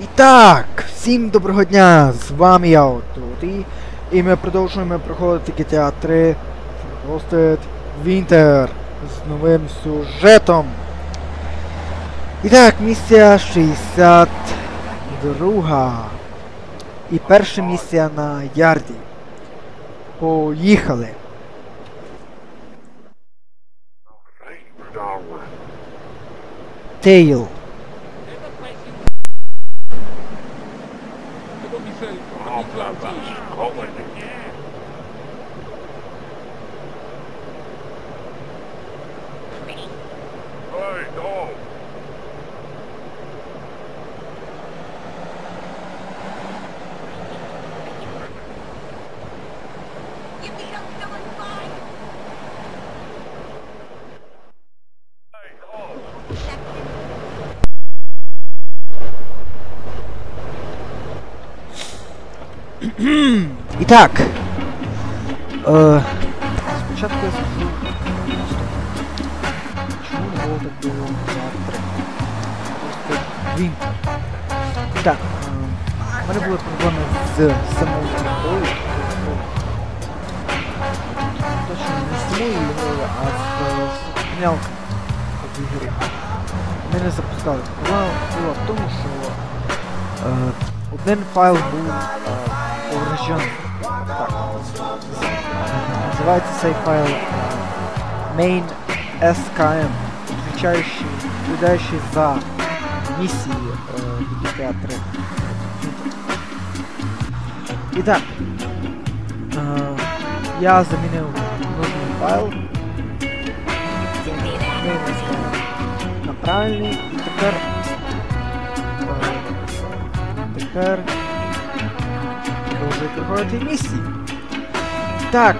І так, всім доброго дня! З вами я Отут і ми продовжуємо проходити GTA 3 Frosted Winter з новим сюжетом. І так, місія 62. І перша місія на Ярді. Поїхали! Тейл. І так. Е, спочатку я. Чому не було так довго на Просто він. Так. Е, у мене були проблеми з самою грою. Точно не з самою грою, а з стрілялкою в ігри. Запускали. Проблема була в тому, що е, один файл був е, повреждений. Так. Називається цей файл е, main skm, відповідаючий, відповідаючий за місії е, GTA 3. І так. Е, я замінив нужний файл. Це main skm на правильний і тепер е, тепер продовжує проходити місії. Так,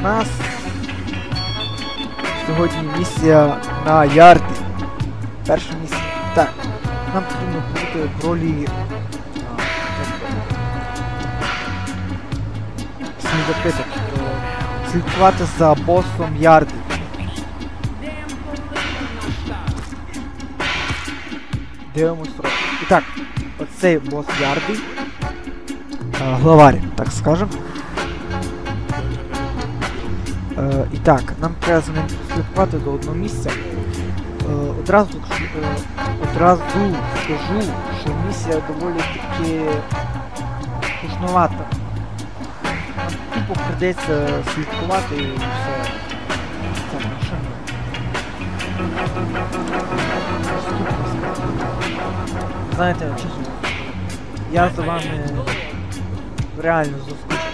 у нас сьогодні місія на Ярді. Перша місія. Так, нам потрібно бути в ролі слідопиток. Слідкувати за босом Ярді. Дивимось трохи. І так, оцей бос Ярді. Е, главарь, так скажем. Е, і так, нам треба за ним слідкувати до одного місця. Е, одразу, одразу скажу, що місія доволі таки скучновата. Нам тупо прийдеться слідкувати і все. Це машина. Знаєте, чесно, я за вами реально заскучився.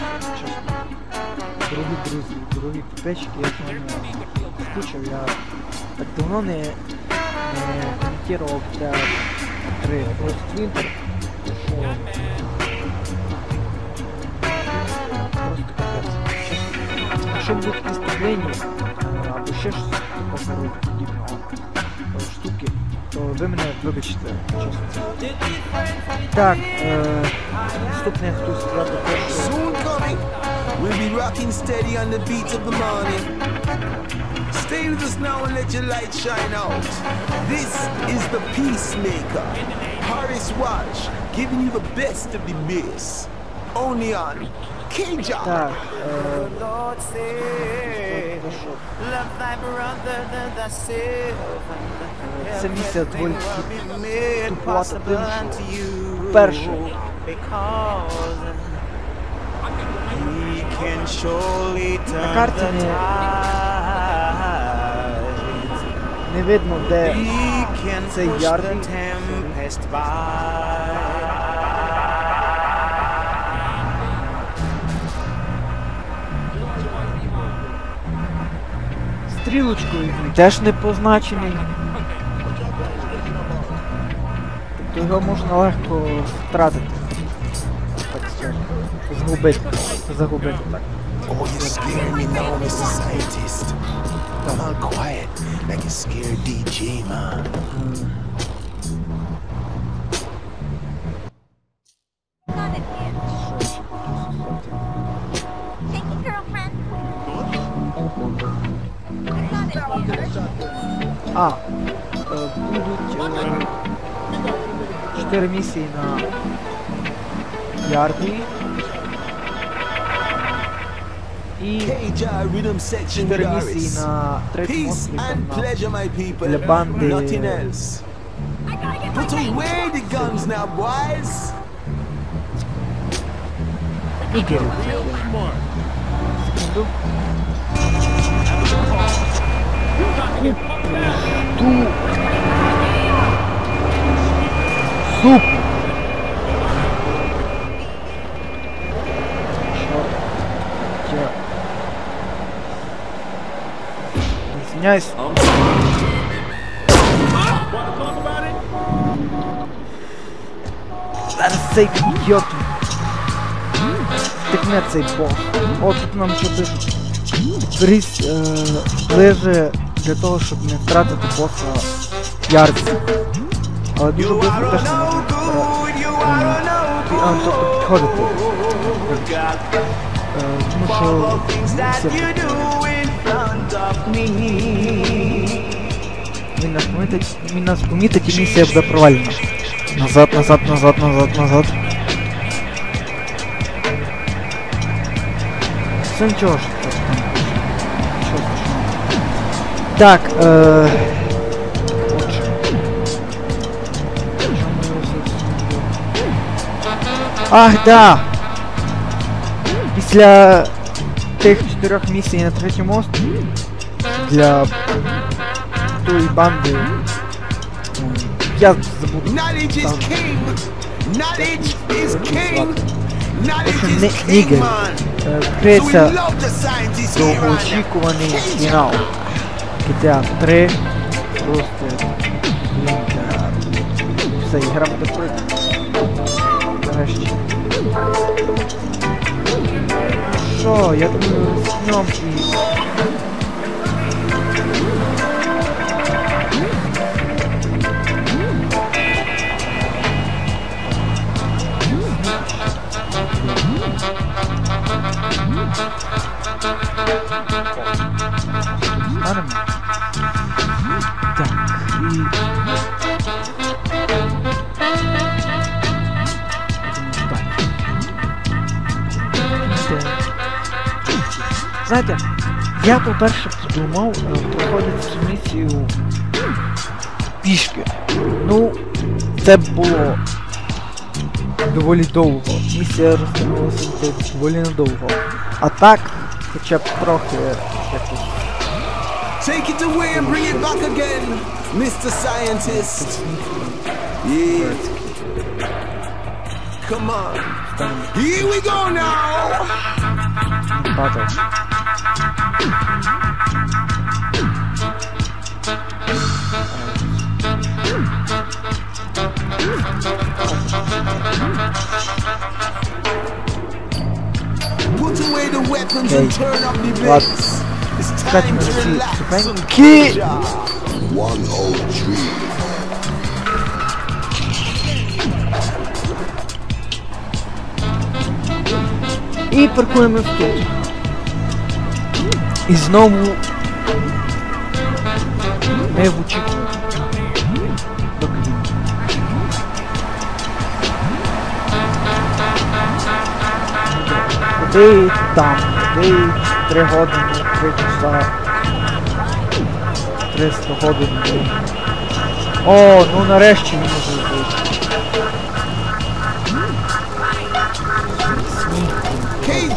Дорогі друзі, дорогі підписчики, я з вами скучив, я так давно не, не коментував для 3 Lost Winter, що. Якщо будуть якісь проблеми, або ще щось такого подібного е, штуки, то ви мене вибачте, чесно. Так, е, наступне хтось сказав до того, що Soon coming, we'll be rocking steady on the beat of the morning. Stay with us now and let your light shine out. This is the Peacemaker, Horace Watch, giving you the best of the bass. Only on K-Job. Так, е, Lord say, то, що love thy brother than thyself. Це місія доволі Be made тупувата тим, possible що unto you. перше Because he can surely на turn карті the не, tides. не видно, де He can Стрілочкою теж не позначений. Тобто його можна легко втратити. Так скажемо. Згубити. Загубити так. Oh, you scare me now, Mr. Scientist. Come on, quiet, like a scared DJ, man. Not A. Budič 4 misije na Jardi i 4 misije na trećem osmitom na Lebande Put away the guns now, boys! Nigeru. Ту. Суп. Извиняюсь. Зараз цей Стикне цей бог. О, тут нам що пишуть. Берись е, ближе для того, щоб не втратити боса ярці. Але дуже You близько are теж не no можна. good, you are no Ти- А, тобто підходити. good. God, Е, тому for що the things that все, you do in front of me. він нас помітить, він нас помітить і місія буде провалена. Назад, назад, назад, назад, назад. Це нічого що Так, э... Ах, да! Після тих чотирьох місій на третій мост для тої банди я забуду. Нігель. Креється довгоочікуваний фінал. GTA 3. Просто блін, е, все, ігра буде пройти. Нарешті. Що, я думаю, рискнем і... Знаєте, я по-перше подумав проходити цю місію пішки. Ну, це було доволі довго. Місія розтягнулася доволі недовго. А так, хоча б трохи якось Take it away and bring it back again, Mr. Scientist. Yeah. Come on. Here we go now. Butter. Put away the weapons okay. and turn up the bass. It's time to relax and kick. One old tree. І паркуємось тут. І знову ми в очікуванні. Він. Куди там? Куди 3 години, 3 часа. 300 годин. О, ну нарешті він може бути.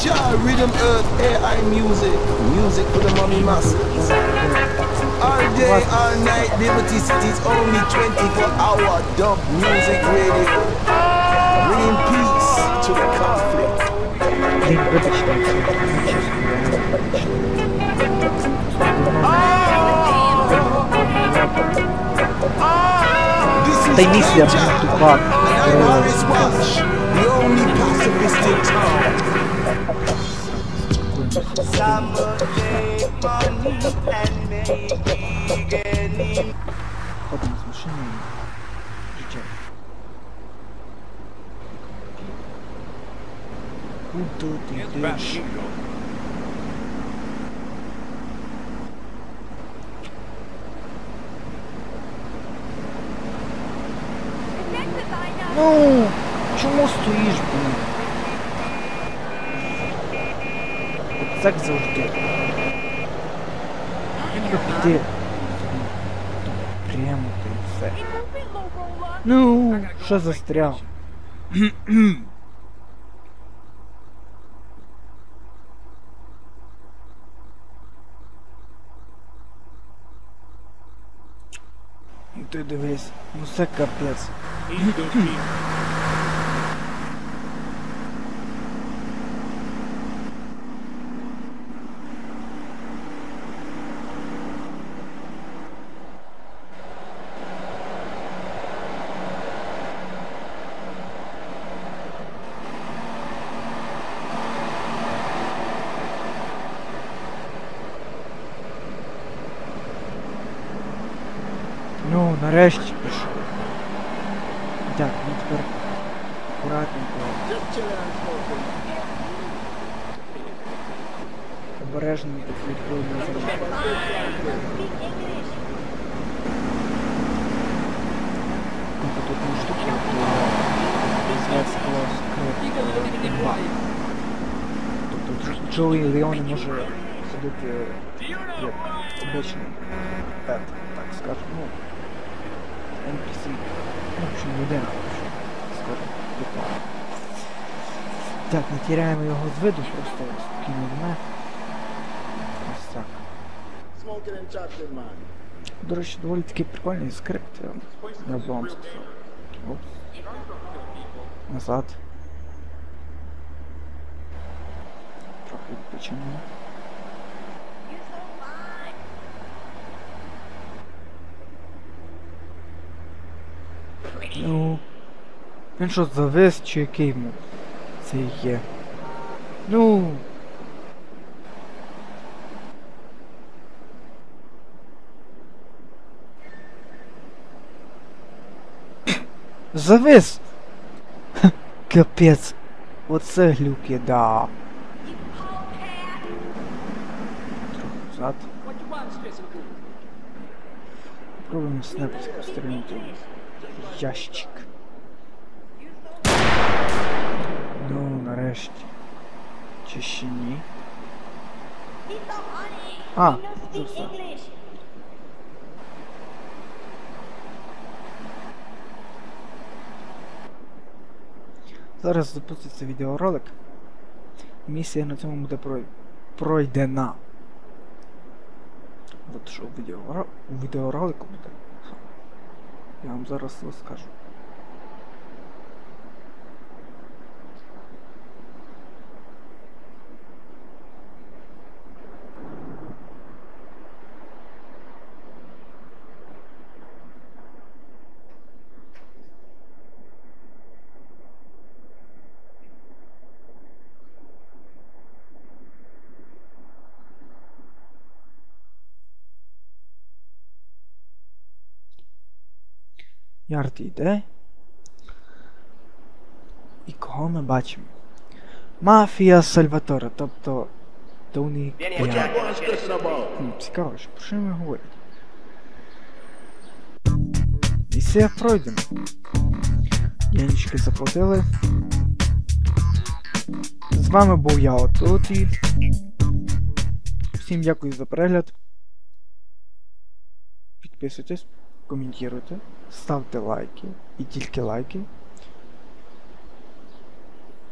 Jah rhythm earth AI music, music for the mommy masses. All day, what? all night, Liberty City's only 24 hour dub music radio. Bringing peace to the conflict. They need them to God. The only pacifistic town. Someday money and maybe getting Potem z życie. Who do the dish? No! Czemu stoisz, bo... так завжди. Піти. Прямо ти все. Ну, що застряв? Ну Ти дивись, ну це капець. Ну, нарешті пішов. Так, ну тепер акуратненько. Speak English. Тобто тут не штуки, то називається клас Два. Тобто Дж- Джоуі Леоне може ходити як обичний пет, так скажемо. NPC. Ну, в общем, людина, в общем. Так, не тіряємо його з виду, просто спокійно мене. Ось так. До речі, доволі такий прикольний скрипт, я б вам сказав. Опс. Назад. Трохи відпочинемо. Ну. Він що завис чи який йому це є? Ну. Завис! Ха, Капець. Оце глюки, да. Трохи назад. Попробуємо снайперську стрільнути. Ящик. Ну, нарешті. Чи ще ні? А, вже. Зараз запуститься відеоролик. Місія на цьому буде прой- пройдена. От що у відеоролику буде. Я вам зараз розкажу. Ярд йде. І кого ми бачимо? Мафія Сальватора, тобто Тоні Цікаво, що про що ми говорять? Місія пройдена. Денечки заплатили. З вами був я отут і. Всім дякую за перегляд. Підписуйтесь, коментуйте, ставте лайки і тільки лайки.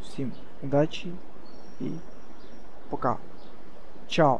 Всім удачі і пока. Чао!